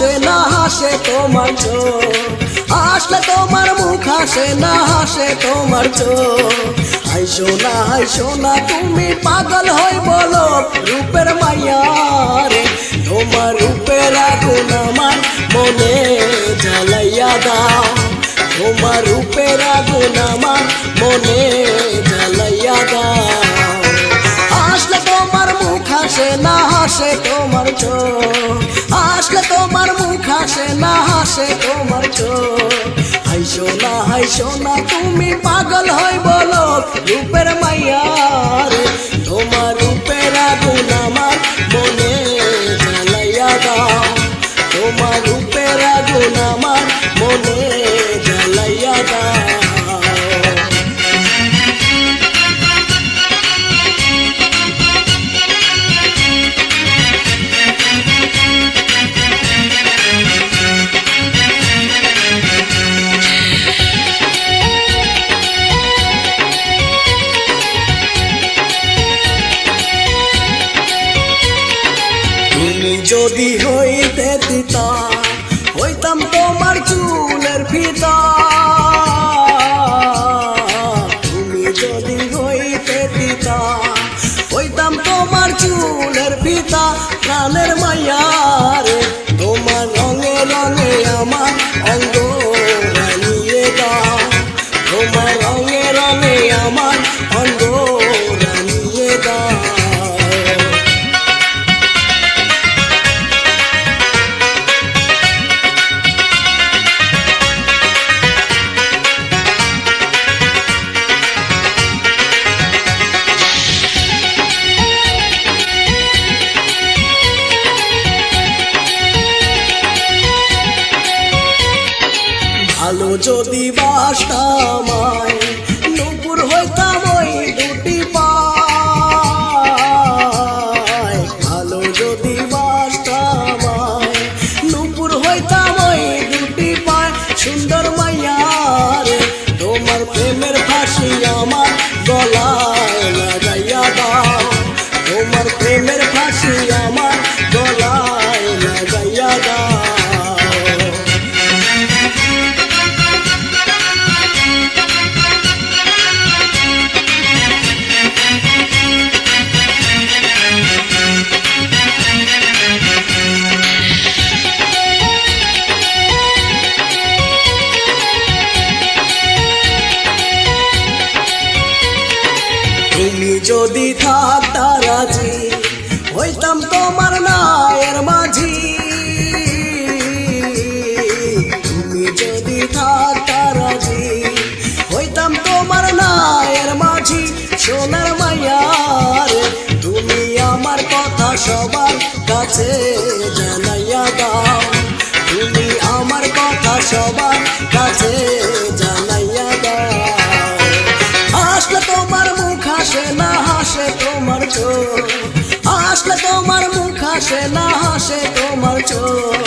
হাসে, না হাসে তোমার চোখ। আসলে তোমার মুখ হাসে, না হাসে তোমার চোখ। হাইসো না হাইসো না, তুমি পাগল হই বলো রূপের মাইয়া রে তোমার রূপের আগুন আমার মনে জ্বালাইয়া দাও। তোমার রূপের আগুন আমার মনে জ্বালাইয়া দাও। আসলে তোমার মুখ হাসে, না হাসে তোমার চোখ। তোমার মুখ হাসে না হাসে তোমার চোখ। হাইসো না হাইসো না, তুমি পাগল হয় বলো রূপের মাইয়া রে। যদি হইতে যদি বাসতামায় নুপুর হইতাম ওই দুটি পায়। ভালো যদি বাসতামায় নুপুর হইতাম ওই দুটি পায়। সুন্দর মাইয়া তুমি যদি থাকতা রাজি, হইতাম তোমার নায়ের মাঝি। তুমি যদি থাকতা রাজি, হইতাম তোমার নায়ের মাঝি। সোনার মাইয়ার, তুমি আমার কথা সবার কাছে হাসে না হাসে তোমার চোখ।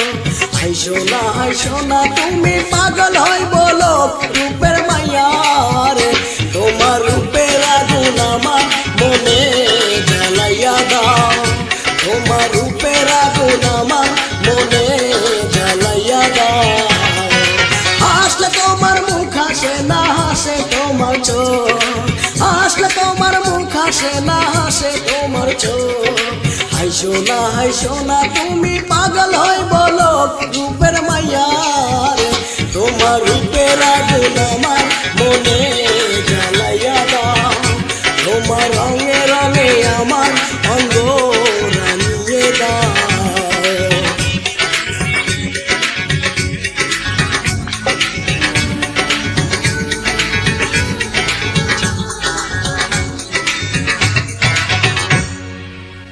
হাইসো না হাইসো না, তুমি পাগল হই বলো রূপের মাইয়া রে। তোমার রূপের আগুন আমার মনে জ্বালাইয়া দাও। তোমার রূপের আগুন আমার মনে জ্বালাইয়া দাও। আসলে তোমার মুখ হাসে না হাসে তোমার চোখ। আসলে তোমার মুখ হাসে না হাসে তোমার চোখ। সোনা হাইসো না তুমি।